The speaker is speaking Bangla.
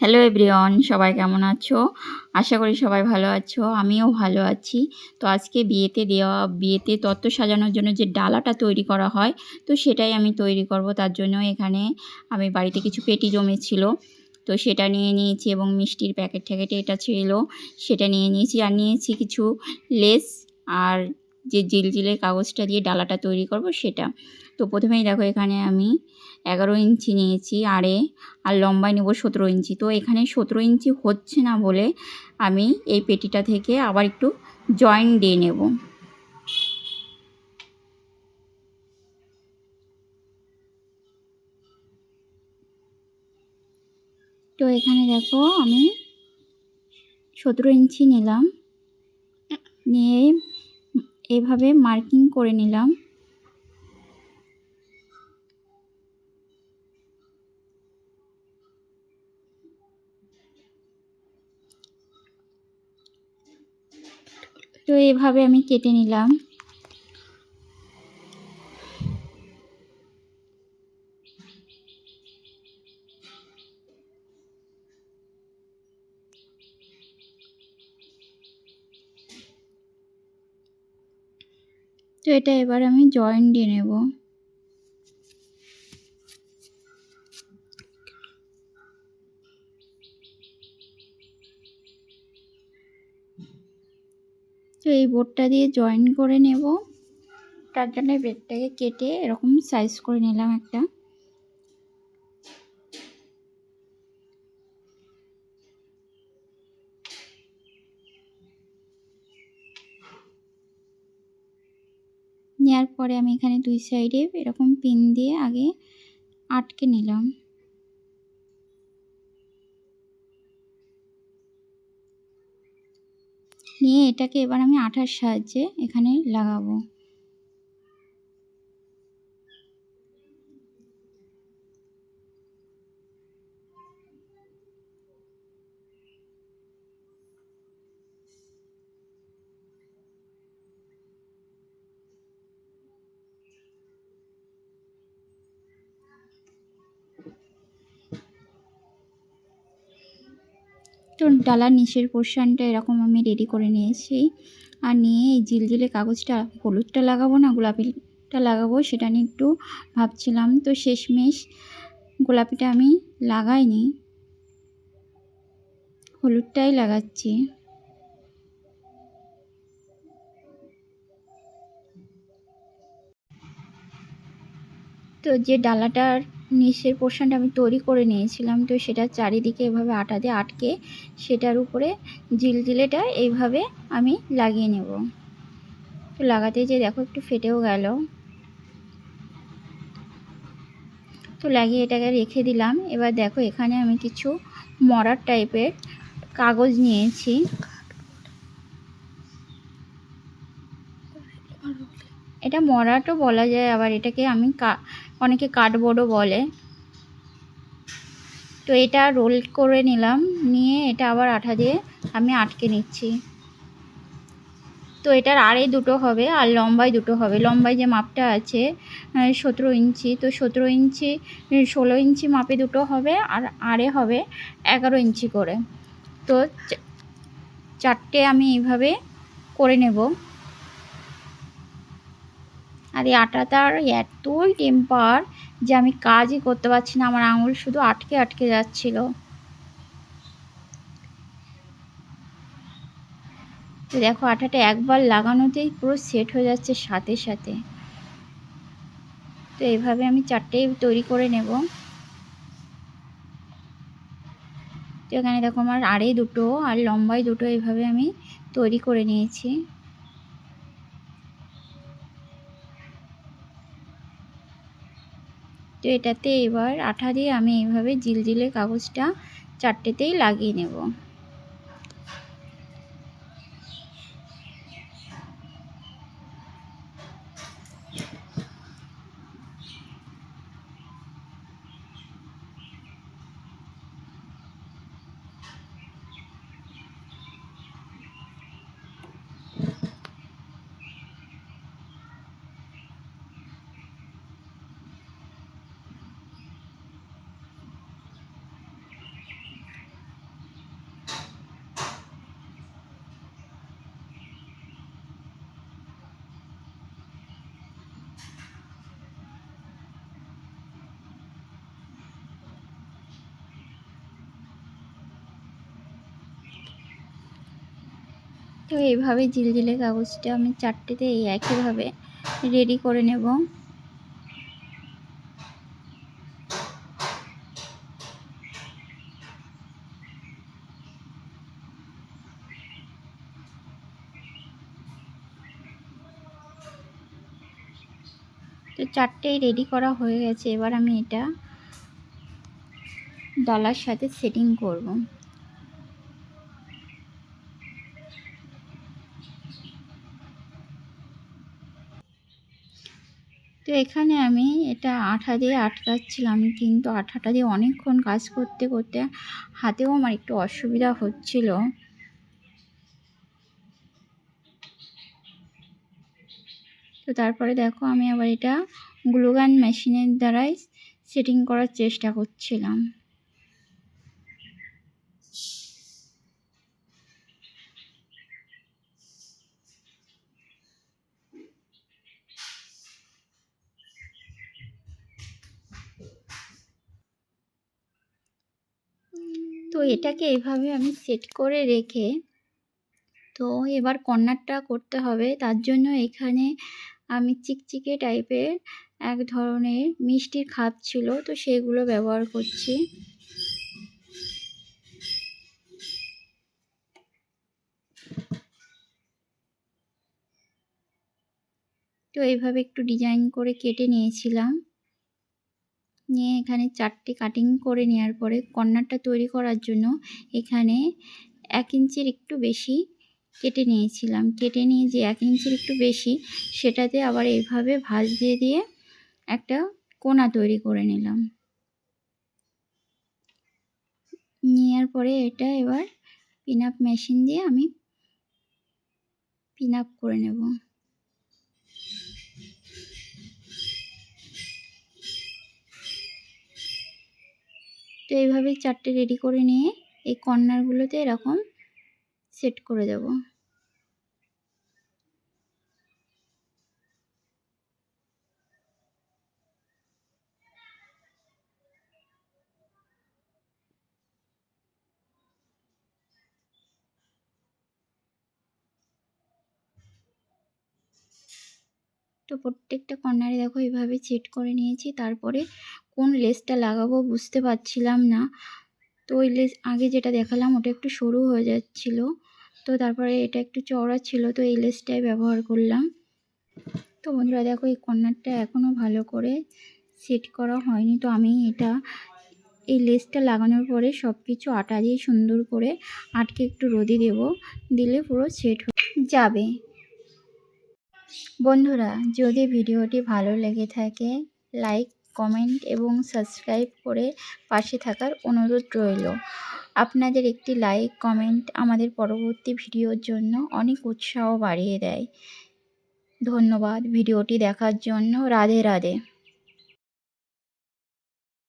হ্যালো এভরিওয়ান সবাই কেমন আছো? আশা করি সবাই ভালো আছো, আমিও ভালো আছি। তো আজকে বিয়েতে দেওয়া, বিয়েতে তত্ত্ব সাজানোর জন্য যে ডালাটা তৈরি করা হয়, তো সেটাই আমি তৈরি করব। তার জন্য এখানে আমি বাড়িতে কিছু পেটি জমেছিল, তো সেটা নিয়ে নিয়েছি এবং মিষ্টির প্যাকেট ট্যাকেটে এটা ছিল, সেটা নিয়ে নিয়েছি। আর নিয়েছি কিছু লেস আর যে জিলজিলে কাগজটা দিয়ে ডালাটা তৈরি করব সেটা। তো প্রথমেই দেখো এখানে আমি এগারো ইঞ্চি নিয়েছি আড়ে আর লম্বায় নেব সতেরো ইঞ্চি। তো এখানে সতেরো ইঞ্চি হচ্ছে না বলে আমি এই পেটিটা থেকে আবার একটু জয়েন দিয়ে নেব। তো এখানে দেখো আমি সতেরো ইঞ্চি নিলাম, নিয়ে এভাবে মার্কিং করে নিলাম। তো এভাবে আমি কেটে নিলাম। তো এটা এবার আমি জয়েন দিয়ে নেব। এই বোর্ডটা দিয়ে জয়েন করে নেব। তার জন্য বেডটাকে কেটে এরকম সাইজ করে নিলাম একটা। নেওয়ার পরে আমি এখানে দুই সাইডে এরকম পিন দিয়ে আগে আটকে নিলাম। নিয়ে এটাকে এবার আমি আঠার সাহায্যে এখানে লাগাবো। তো ডালার নিচের পোর্শনটা এরকম আমি রেডি করে নিয়েছি। আর নিয়ে এই জিলজিলে কাগজটা, হলুদটা লাগাবো না, গোলাপিটা লাগাবো সেটা নিয়ে একটু ভাবছিলাম। তো শেষমেশ গোলাপিটা আমি লাগাইনি, হলুদটাই লাগাচ্ছি। তো যে ডালাটার নিচের পোর্শনটা আমি তৈরি করে নিয়েছিলাম। তো সেটা চারিদিকে এভাবে আটা দিয়ে আটকে সেটার উপরে জিলজিলেটা এইভাবে আমি লাগিয়ে নেব। তো লাগাতে যে দেখো একটু ফেটেও গেল। তো লাগিয়ে এটাকে রেখে দিলাম। এবার দেখো এখানে আমি কিছু মরার টাইপের কাগজ নিয়েছি। এটা মরাটও বলা যায়, আবার এটাকে আমি অনেকে কার্ডবোর্ডও বলে। তো এটা রোল করে নিলাম, নিয়ে এটা আবার আঠা দিয়ে আমি আটকে নিচ্ছি। তো এটার আড়ে দুটো হবে আর লম্বায় দুটো হবে। লম্বায় যে মাপটা আছে সতেরো ইঞ্চি, তো সতেরো ইঞ্চি, ষোলো ইঞ্চি মাপে দুটো হবে আর আড়ে হবে এগারো ইঞ্চি করে। তো চারটে আমি এইভাবে করে নেব। আর এই আটাটার এতই টেম্পার যে আমি কাজই করতে পারছি না। আমার আঙুল শুধু আটকে আটকে যাচ্ছিল। তো দেখো, আটাটা একবার লাগানোতেই পুরো সেট হয়ে যাচ্ছে সাথে সাথে। তো এইভাবে আমি চারটেই তৈরি করে নেব। তো এখানে দেখো আমার আড়ে দুটো আর লম্বায় দুটো এইভাবে আমি তৈরি করে নিয়েছি। তো এটাতে এবার আঠা দিয়ে আমি এইভাবে জিলজিলে কাগজটা চারটেতেই লাগিয়ে নেব। তো এইভাবে জিলজিলে কাগজটা আমি চারটেতে এই একইভাবে রেডি করে নেব। তো চারটেই রেডি করা হয়ে গেছে, এবার আমি এটা ডালার সাথে সেটিং করব। এখানে আমি এটা আঠা দিয়ে আটকাচ্ছিলাম, কিন্তু আঠাটা দিয়ে অনেকক্ষণ কাজ করতে করতে হাতেও আমার একটু অসুবিধা হচ্ছিল। তো তারপরে দেখো আমি আবার এটা গ্লুগান মেশিনের দ্বারাই সেটিং করার চেষ্টা করছিলাম। তো এটাকে এভাবে আমি সেট করে রেখে তো এবার কর্নারটা করতে হবে। তার জন্য এখানে আমি চিকচিকে টাইপের এক ধরনের মিষ্টির খাপ ছিল, তো সেগুলো ব্যবহার করছি। তো এইভাবে একটু ডিজাইন করে কেটে নিয়েছিলাম। নিয়ে এখানে চারটে কাটিং করে নেওয়ার পরে কর্নারটা তৈরি করার জন্য এখানে এক ইঞ্চির একটু বেশি কেটে নিয়েছিলাম। কেটে নিয়ে যে এক ইঞ্চির একটু বেশি সেটাতে আবার এইভাবে ভাঁজ দিয়ে দিয়ে একটা কোনা তৈরি করে নিলাম। নেওয়ার পরে এটা এবার পিন আপ মেশিন দিয়ে আমি পিন আপ করে নেব। এইভাবেই চারটে রেডি করে নিয়ে এই কর্নারগুলোতে এরকম সেট করে দেব। তো প্রত্যেকটা কর্নারে দেখো এইভাবে সেট করে নিয়েছি। তারপরে কোন লেসটা লাগাবো বুঝতে পারছিলাম না। তো ওই লেস আগে যেটা দেখালাম ওটা একটু সরু হয়ে যাচ্ছিল। তো তারপরে এটা একটু চওড়া ছিল, তো এই লেসটাই ব্যবহার করলাম। তো বন্ধুরা দেখো এই কর্নারটা এখনও ভালো করে সেট করা হয়নি। তো আমি এটা, এই লেসটা লাগানোর পরে সব কিছু আটা দিয়ে সুন্দর করে আটকে একটু রোদে দেব। দিলে পুরো সেট যাবে। বন্ধুরা, যদি ভিডিওটি ভালো লেগে থাকে, লাইক কমেন্ট এবং সাবস্ক্রাইব করে পাশে থাকার অনুরোধ রইল। আপনাদের একটি লাইক, কমেন্ট আমাদের পরবর্তী ভিডিওর জন্য অনেক উৎসাহ বাড়িয়ে দেয়। ধন্যবাদ। ভিডিওটি দেখার জন্য রাধে রাধে।